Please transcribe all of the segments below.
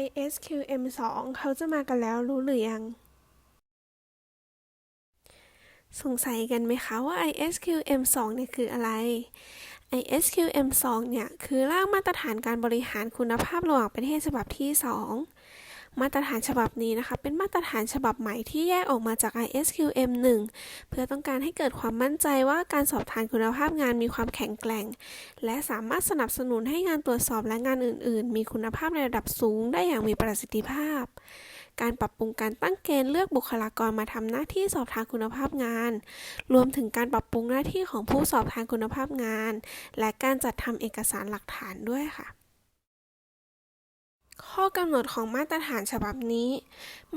ISQM 2 เขาจะมากันแล้วรู้หรือยัง สงสัยกันไหมคะว่า ISQM 2เนี่ยคืออะไร ISQM 2เนี่ย คือร่างมาตรฐานการบริหารคุณภาพระหว่างประเทศฉบับที่ 2 มาตรฐานฉบับนี้นะคะ เป็นมาตรฐานฉบับใหม่ที่แยกออกมาจาก ISQM 1 เพื่อต้องการให้เกิดความมั่นใจว่าการสอบทานคุณภาพงานมีความแข็งแกร่ง และสามารถสนับสนุนให้งานตรวจสอบและงานอื่น ๆ มีคุณภาพในระดับสูงได้อย่างมีประสิทธิภาพ การปรับปรุงการตั้งเกณฑ์เลือกบุคลากรมาทำหน้าที่สอบทานคุณภาพงาน รวมถึงการปรับปรุงหน้าที่ของผู้สอบทานคุณภาพงาน และการจัดทำเอกสารหลักฐานด้วยค่ะ ข้อกำหนดของมาตรฐานฉบับนี้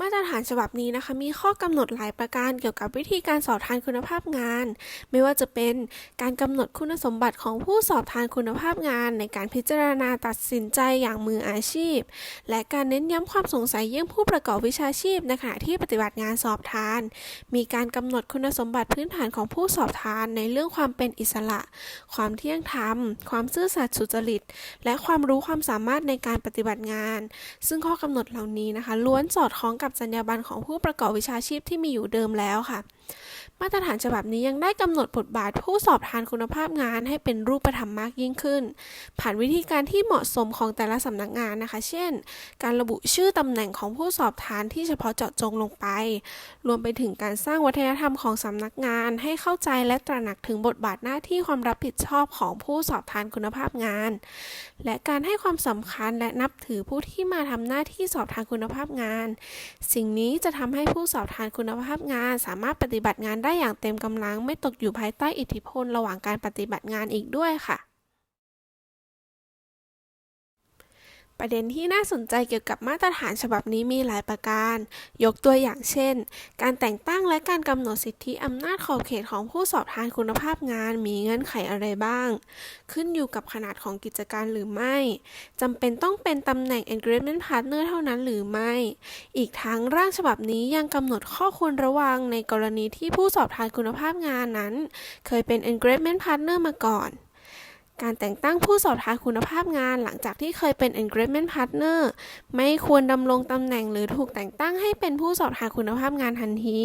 มาตรฐานฉบับนี้นะคะ มีข้อกำหนดหลายประการเกี่ยวกับวิธีการสอบทานคุณภาพงาน ไม่ว่าจะเป็นการกำหนดคุณสมบัติของผู้สอบทานคุณภาพงาน ในการพิจารณาตัดสินใจอย่างมืออาชีพ และการเน้นย้ำความสงสัยเยี่ยงผู้ประกอบวิชาชีพในขณะที่ปฏิบัติงานสอบทาน มีการกำหนดคุณสมบัติพื้นฐานของผู้สอบทานในเรื่องความเป็นอิสระ ความเที่ยงธรรม ความซื่อสัตย์สุจริต และความรู้ความสามารถในการปฏิบัติงานซึ่งข้อกำหนดเหล่านี้นะคะ ล้วนสอดคล้องกับจรรยาบรรณของผู้ประกอบวิชาชีพที่มีอยู่เดิมแล้วค่ะ มาตรฐานฉบับนี้ยังได้กำหนดบทบาทผู้สอบทานคุณภาพงานให้เป็นรูปธรรมมากยิ่งขึ้น ผ่านวิธีการที่เหมาะสมของแต่ละสำนักงานนะคะ เช่น การระบุชื่อตำแหน่งของผู้สอบทานที่เฉพาะเจาะจงลงไป รวมไปถึงการสร้างวัฒนธรรมของสำนักงาน ให้เข้าใจและตระหนักถึงบทบาทหน้าที่ความรับผิดชอบของผู้สอบทานคุณภาพงาน และการให้ความสำคัญและนับถือผู้ที่มาทำหน้าที่สอบทานคุณภาพงาน สิ่งนี้จะทำให้ผู้สอบทานคุณภาพงาน สามารถปฏิบัติงานได้ได้อย่างเต็มกำลังไม่ตกอยู่ภายใต้อิทธิพลระหว่างการปฏิบัติงานอีกด้วยค่ะ ประเด็นที่น่าสนใจเกี่ยวกับมาตรฐานฉบับนี้มีหลายประการ ยกตัวอย่างเช่น การแต่งตั้งและการกำหนดสิทธิอำนาจขอบเขตของผู้สอบทานคุณภาพงานมีเงื่อนไขอะไรบ้าง ขึ้นอยู่กับขนาดของกิจการหรือไม่จำเป็นต้องเป็นตำแหน่ง engagement partner เท่านั้นหรือไม่ อีกทั้งร่างฉบับนี้ยังกำหนดข้อควรระวังในกรณีที่ผู้สอบทานคุณภาพงานนั้น เคยเป็น engagement partner มาก่อน การแต่งตั้งผู้สอบทานคุณภาพงานหลังจากที่เคยเป็น engagement partner ไม่ควรดำรงตำแหน่งหรือถูกแต่งตั้งให้เป็นผู้สอบทานคุณภาพงานทันที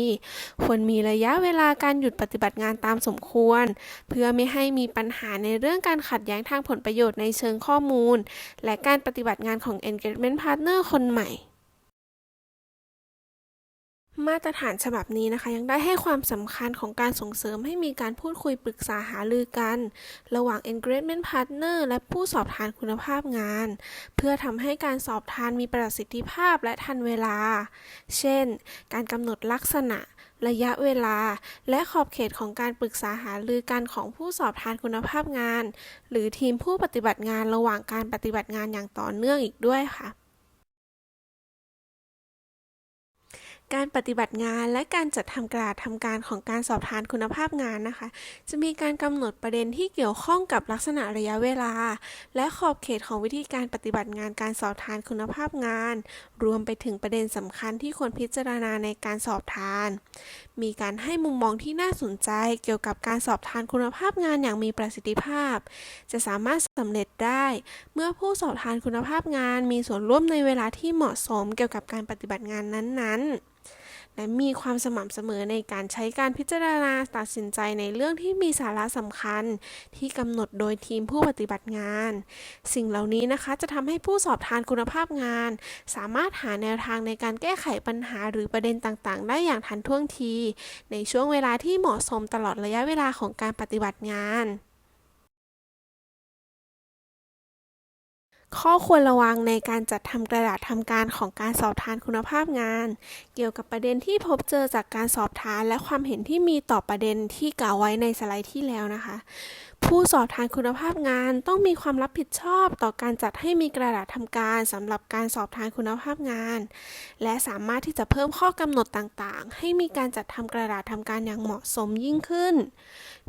ควรมีระยะเวลาการหยุดปฏิบัติงานตามสมควร เพื่อไม่ให้มีปัญหาในเรื่องการขัดแย้งทางผลประโยชน์ในเชิงข้อมูล และการปฏิบัติงานของ engagement partner คนใหม่ มาตรฐานฉบับนี้นะคะ ยังได้ให้ความสำคัญของการส่งเสริมให้มีการพูดคุยปรึกษาหารือกัน ระหว่าง engagement partner และผู้สอบทานคุณภาพงาน เพื่อทำให้การสอบทานมีประสิทธิภาพและทันเวลา เช่น การกำหนดลักษณะระยะเวลา และขอบเขตของการปรึกษาหารือกันของผู้สอบทานคุณภาพงาน หรือทีมผู้ปฏิบัติงานระหว่างการปฏิบัติงานอย่างต่อเนื่องอีกด้วยค่ะ การปฏิบัติงานและการจัดทำกระดาษทำการของการสอบทานคุณภาพงานนะคะ จะมีการกำหนดประเด็นที่เกี่ยวข้องกับลักษณะระยะเวลา และขอบเขตของวิธีการปฏิบัติงานการสอบทานคุณภาพงาน รวมไปถึงประเด็นสำคัญที่ควรพิจารณาในการสอบทาน มีการให้มุมมองที่น่าสนใจเกี่ยวกับการสอบทานคุณภาพงานอย่างมีประสิทธิภาพ จะสามารถสำเร็จได้ เมื่อผู้สอบทานคุณภาพงาน มีส่วนร่วมในเวลาที่เหมาะสมเกี่ยวกับการปฏิบัติงานนั้นๆ และมีความสม่ำเสมอในการใช้การพิจารณาตัดสินใจในเรื่องที่มีสาระสำคัญ ที่กำหนดโดยทีมผู้ปฏิบัติงาน สิ่งเหล่านี้นะคะจะทำให้ผู้สอบทานคุณภาพงาน สามารถหาแนวทางในการแก้ไขปัญหาหรือประเด็นต่างๆ ได้อย่างทันท่วงที ในช่วงเวลาที่เหมาะสมตลอดระยะเวลาของการปฏิบัติงาน ข้อควรระวังในการจัดทำกระดาษทำการของการสอบทานคุณภาพงาน เกี่ยวกับประเด็นที่พบเจอจากการสอบทานและความเห็นที่มีต่อประเด็นที่กล่าวไว้ในสไลด์ที่แล้วนะคะ ผู้สอบทานคุณภาพงานต้องมีความรับผิดชอบต่อการจัดให้มีกระดาษทำการสำหรับการสอบทานคุณภาพงาน และสามารถที่จะเพิ่มข้อกำหนดต่างๆ ให้มีการจัดทำกระดาษทำการอย่างเหมาะสมยิ่งขึ้น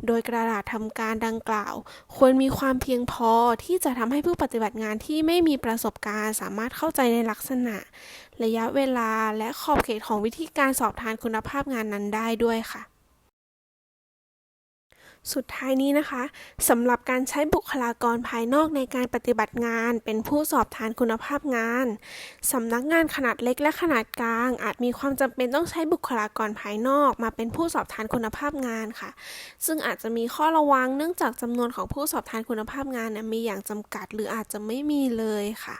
โดยกระดาษทำการดังกล่าว ควรมีความเพียงพอที่จะทำให้ผู้ปฏิบัติงานที่ไม่มีประสบการณ์ สามารถเข้าใจในลักษณะ ระยะเวลาและขอบเขตของวิธีการสอบทานคุณภาพงานนั้นได้ด้วยค่ะ สุดท้ายนี้นะคะสำหรับการใช้บุคลากรภายนอกในการปฏิบัติงาน เป็นผู้สอบทานคุณภาพงานสำนักงานขนาดเล็กและขนาดกลาง อาจมีความจำเป็นต้องใช้บุคลากรภายนอก มาเป็นผู้สอบทานคุณภาพงานค่ะ ซึ่งอาจจะมีข้อระวังเนื่องจากจำนวนของผู้สอบทานคุณภาพงานมีอย่างจำกัด หรืออาจจะไม่มีเลยค่ะ